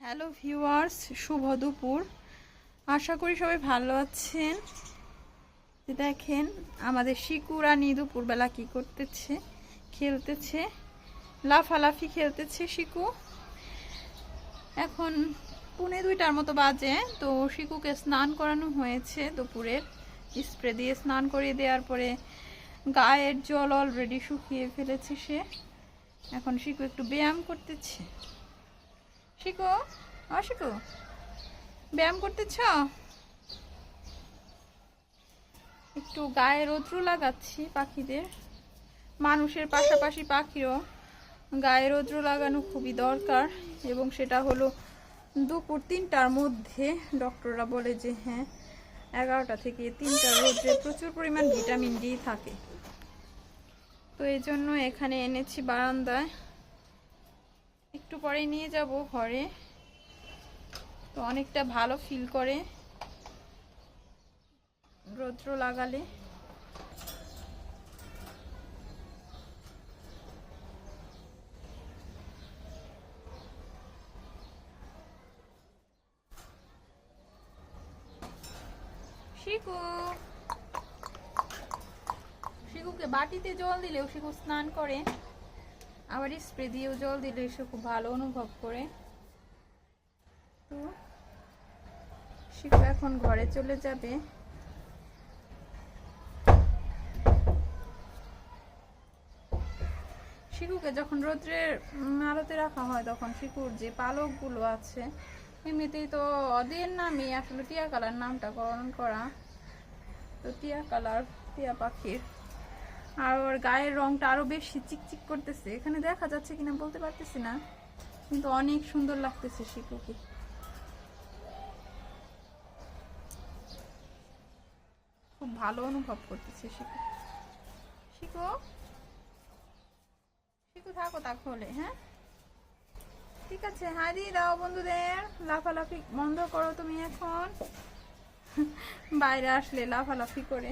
Hello viewers, শুভ দুপুর। আশা করি সবাই ভালো আছেন। দেখেন, আমাদের শিকুরানি দুপুরবেলা কি করতেছে? খেলতেছে। লাফালাফি খেলতেছে শিকু। এখন পুনে দুইটার মতো বাজে, তো শিকুকে স্নান করানো হয়েছে দুপুরের। স্প্রে দিয়ে স্নান করিয়ে দেওয়ার পরে গায়ের জল অলরেডি শুকিয়ে ফেলেছে সে। এখন শিকু একটু ব্যায়াম করতেছে। শিকো ও শিকো, ব্যায়াম করতেছ? একটু গায়ে রৌদ্র লাগাচ্ছি পাখিদের। মানুষের পাশাপাশি পাখিরও গায়ে রৌদ্র লাগানো খুবই দরকার এবং সেটা হলো দুপুর তিনটার মধ্যে ডক্টররা বলে যে হ্যাঁ এগারোটা থেকে তিনটার রোদ্রে প্রচুর পরিমাণ ভিটামিন ডি থাকে। তো এই জন্য এখানে এনেছি বারান্দায়। একটু পরে নিয়ে যাব ঘরে। তো অনেকটা ভালো ফিল করে রৌদ্র লাগালে। শিকু। শিকুকে বাটিতে জল দিলেও শিকু স্নান করে। আবার স্প্রে দিয়েও জল দিলে সে খুব ভালো অনুভব করে। তো শিকু এখন ঘরে চলে যাবে। শিকুকে যখন রৌদ্রের আলোতে রাখা হয় তখন শিকুর যে পালকগুলো আছে, এমনিতেই তো অদের নামই আসলে টিয়া কালার নামটা করণ করা। তো টিয়া কালার, টিয়া পাখির আর ওর গায়ের রংটা আরও বেশি চিকচিক করতেছে। এখানে দেখা যাচ্ছে কিনা বলতে পারতেছি না, কিন্তু অনেক সুন্দর লাগতেছে শিকুকে খুব ভালো অনুভব করতেছে শিকু শিকু শিকু থাকো তাহলে হ্যাঁ? ঠিক আছে দিয়ে দাও বন্ধুদের। লাফালাফি বন্ধ করো তুমি এখন। বাইরে আসলে লাফালাফি করে।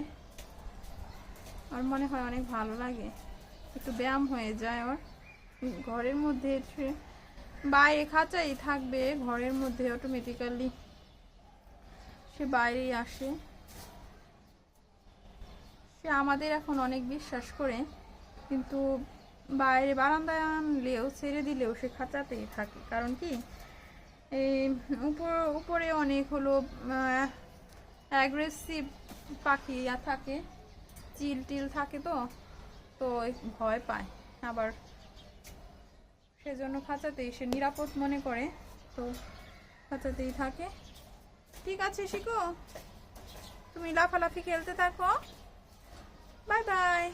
আর মনে হয় অনেক ভালো লাগে। একটু ব্যায়াম হয়ে যায় ওর। ঘরের মধ্যে বাইরে খাঁচাই থাকবে, ঘরের মধ্যে অটোমেটিক্যালি সে বাইরেই আসে। সে আমাদের এখন অনেক বিশ্বাস করে, কিন্তু বাইরে বারান্দায় আনলেও, ছেড়ে দিলেও সে খাঁচাতেই থাকে। কারণ কি? এই উপর, উপরে অনেক হলো অ্যাগ্রেসিভ পাখি থাকে। চিল টিল থাকে তো তো ভয় পায়। আবার সেজন্য খাঁচাতেই সে নিরাপদ মনে করে, তো খাঁচাতেই থাকে। ঠিক আছে শিখো তুমি লাফালাফি খেলতে থাকো। Bye bye.